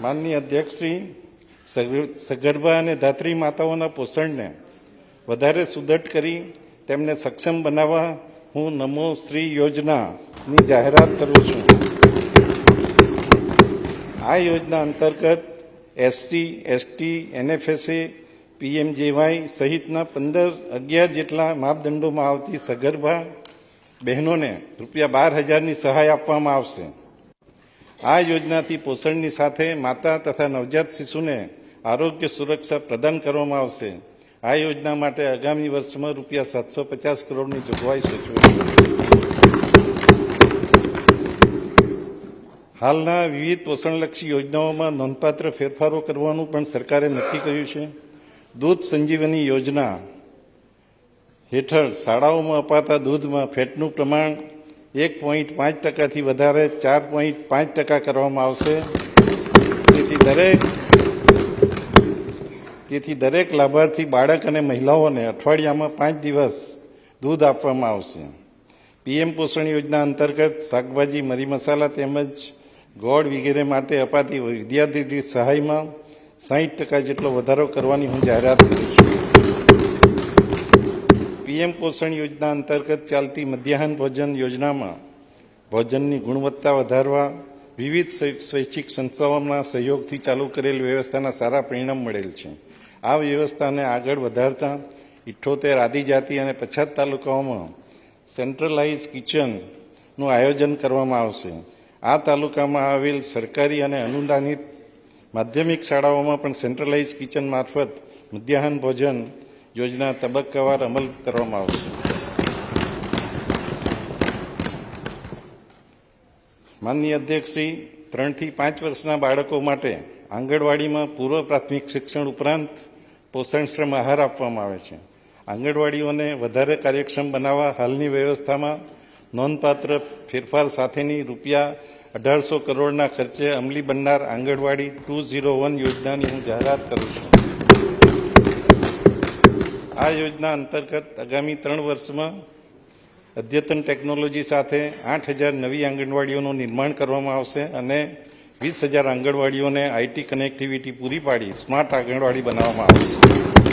માનનીય અધ્યક્ષશ્રી, સગર્ભા અને ધાત્રી માતાઓના પોષણને વધારે સુદૃઢ કરી તેમને સક્ષમ બનાવવા હું નમો શ્રી યોજનાની જાહેરાત કરું છું. આ યોજના અંતર્ગત એસસી, એસટી, એનએફએસએ, પીએમજેવાય સહિતના પંદર, અગિયાર જેટલા માપદંડોમાં આવતી સગર્ભા બહેનોને રૂપિયા બાર હજારની સહાય આપવામાં આવશે. આ યોજનાથી પોષણની સાથે માતા તથા નવજાત શિશુને આરોગ્ય સુરક્ષા પ્રદાન કરવામાં આવશે. આ યોજના માટે આગામી વર્ષમાં રૂપિયા સાતસો પચાસ કરોડની જોગવાઈ સૂચવી હાલના વિવિધ પોષણલક્ષી યોજનાઓમાં નોંધપાત્ર ફેરફારો કરવાનું પણ સરકારે નક્કી કર્યું છે. દૂધ સંજીવની યોજના હેઠળ શાળાઓમાં અપાતા દૂધમાં ફેટનું પ્રમાણ એક પોઈન્ટ પાંચ ટકાથી વધારે, ચાર પોઈન્ટ પાંચ ટકા કરવામાં આવશે. તેથી દરેક તેથી દરેક લાભાર્થી બાળક અને મહિલાઓને અઠવાડિયામાં પાંચ દિવસ દૂધ આપવામાં આવશે. પીએમ પોષણ યોજના અંતર્ગત શાકભાજી, મરી મસાલા તેમજ ગોળ વગેરે માટે અપાતી વિદ્યાર્થી સહાયમાં સાહીઠ ટકા જેટલો વધારો કરવાની હું જાહેરાત કરું છું. પીએમ પોષણ યોજના અંતર્ગત ચાલતી મધ્યાહન ભોજન યોજનામાં ભોજનની ગુણવત્તા વધારવા, વિવિધ સ્વૈ- સ્વૈચ્છિક સંસ્થાઓના સહયોગથી ચાલુ કરેલ વ્યવસ્થાના સારા પરિણામ મળેલ છે. આ વ્યવસ્થાને આગળ વધારતા ઇઠ્ઠોતેર આદિજાતિ અને પછાત તાલુકાઓમાં સેન્ટ્રલાઇઝ કિચનનું આયોજન કરવામાં આવશે. આ તાલુકામાં આવેલ સરકારી અને અનુદાનિત માધ્યમિક શાળાઓમાં પણ સેન્ટ્રલાઇઝ કિચન મારફત મધ્યાહન ભોજન યોજના તબક્કાવાર અમલ કરવામાં આવશે. માનનીય અધ્યક્ષશ્રી, ત્રણથી પાંચ વર્ષના બાળકો માટે આંગણવાડીમાં પૂર્વ પ્રાથમિક શિક્ષણ ઉપરાંત પોષણશ્રમ આહાર આપવામાં આવે છે. આંગણવાડીઓને વધારે કાર્યક્ષમ બનાવવા હાલની વ્યવસ્થામાં નોંધપાત્ર ફેરફાર સાથેની રૂપિયા અઢારસો કરોડના ખર્ચે અમલી બનનાર આંગણવાડી ટુ ઝીરો વન યોજનાની હું જાહેરાત કરું છું. આ યોજના અંતર્ગત આગામી ત્રણ વર્ષમાં અદ્યતન ટેકનોલોજી સાથે આઠ હજાર નવી આંગણવાડીઓનું નિર્માણ કરવામાં આવશે અને વીસ હજાર આંગણવાડીઓને આઈટી કનેક્ટિવિટી પૂરી પાડી સ્માર્ટ આંગણવાડી બનાવવામાં આવશે.